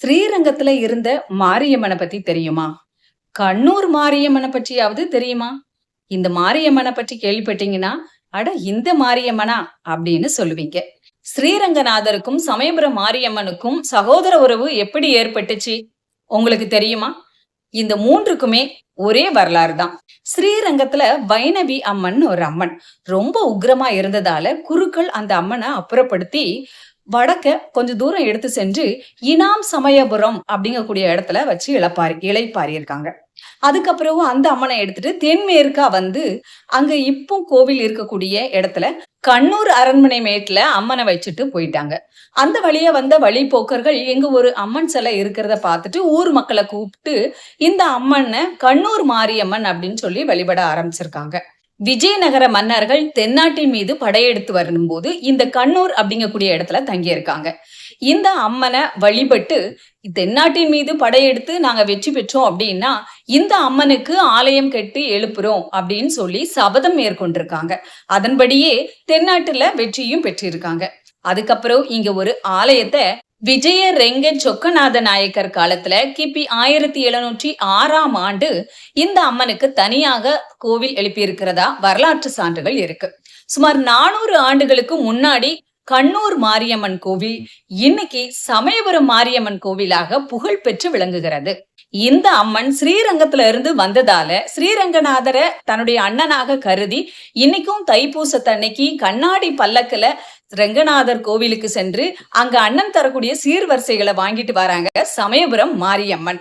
ஸ்ரீரங்கத்துல இருந்த மாரியம்மனை பத்தி தெரியுமா? கண்ணூர் மாரியம்மனை பற்றியாவது தெரியுமா? இந்த மாரியம்மனை பற்றி கேள்விப்பட்டீங்கன்னா அட இந்த மாரியம்மனா? அப்படின்னு சொல்லுவீங்க. ஸ்ரீரங்கநாதருக்கும் சமயபுரம் மாரியம்மனுக்கும் சகோதர உறவு எப்படி ஏற்பட்டுச்சு? உங்களுக்கு தெரியுமா? இந்த மூன்றுக்குமே ஒரே வரலாறு தான். ஸ்ரீரங்கத்துல வைணவி அம்மன் ஒரு அம்மன். ரொம்ப உக்கிரமா இருந்ததால குருக்கள் அந்த அம்மனை அப்புறப்படுத்தி வடக்க கொஞ்சம் தூரம் எடுத்து சென்று இனாம் சமயபுரம் அப்படிங்கக்கூடிய இடத்துல வச்சு இழப்பாரி இளைப்பாரி இருக்காங்க. அதுக்கப்புறம் அந்த அம்மனை எடுத்துட்டு தென்மேற்கா வந்து அங்க இப்போ கோவில் இருக்கக்கூடிய இடத்துல கண்ணூர் அரண்மனை மேட்ல அம்மனை வச்சுட்டு போயிட்டாங்க. அந்த வழியா வந்த வழிபோக்கர்கள் எங்க ஒரு அம்மன் சிலை இருக்கிறத பார்த்துட்டு ஊர் மக்களை கூப்பிட்டு இந்த அம்மனை கண்ணூர் மாரியம்மன் அப்படின்னு சொல்லி வழிபட ஆரம்பிச்சிருக்காங்க. விஜயநகர மன்னர்கள் தென்னாட்டின் மீது படையெடுத்து வரும்போது இந்த கண்ணூர் அப்படிங்கக்கூடிய இடத்துல தங்கியிருக்காங்க. இந்த அம்மனை வழிபட்டு தென்னாட்டின் மீது படையெடுத்து நாங்க வெற்றி பெற்றோம் அப்படின்னா இந்த அம்மனுக்கு ஆலயம் கட்டி எழுப்புறோம் அப்படின்னு சொல்லி சபதம் மேற்கொண்டிருக்காங்க. அதன்படியே தென்னாட்டுல வெற்றியும் பெற்றிருக்காங்க. அதுக்கப்புறம் இங்க ஒரு ஆலயத்தை விஜய ரெங்கன் சொக்கநாத நாயக்கர் காலத்துல கிபி ஆயிரத்தி எழுநூற்றி ஆறாம் ஆண்டு இந்த அம்மனுக்கு தனியாக கோவில் எழுப்பியிருக்கிறதா வரலாற்று சான்றுகள் இருக்கு. சுமார் நானூறு ஆண்டுகளுக்கு முன்னாடி கண்ணூர் மாரியம்மன் கோவில் இன்னைக்கு சமயபுரம் மாரியம்மன் கோவிலாக புகழ் பெற்று விளங்குகிறது. இந்த அம்மன் ஸ்ரீரங்கத்துல இருந்து வந்ததால ஸ்ரீரங்கநாதரை தன்னுடைய அண்ணனாக கருதி இன்னைக்கும் தைப்பூசத்தன்னைக்கு கண்ணாடி பல்லக்கில ரெங்கநாதர் கோவிலுக்கு சென்று அங்க அண்ணன் தரக்கூடிய சீர்வரிசைகளை வாங்கிட்டு வராங்க சமயபுரம் மாரியம்மன்.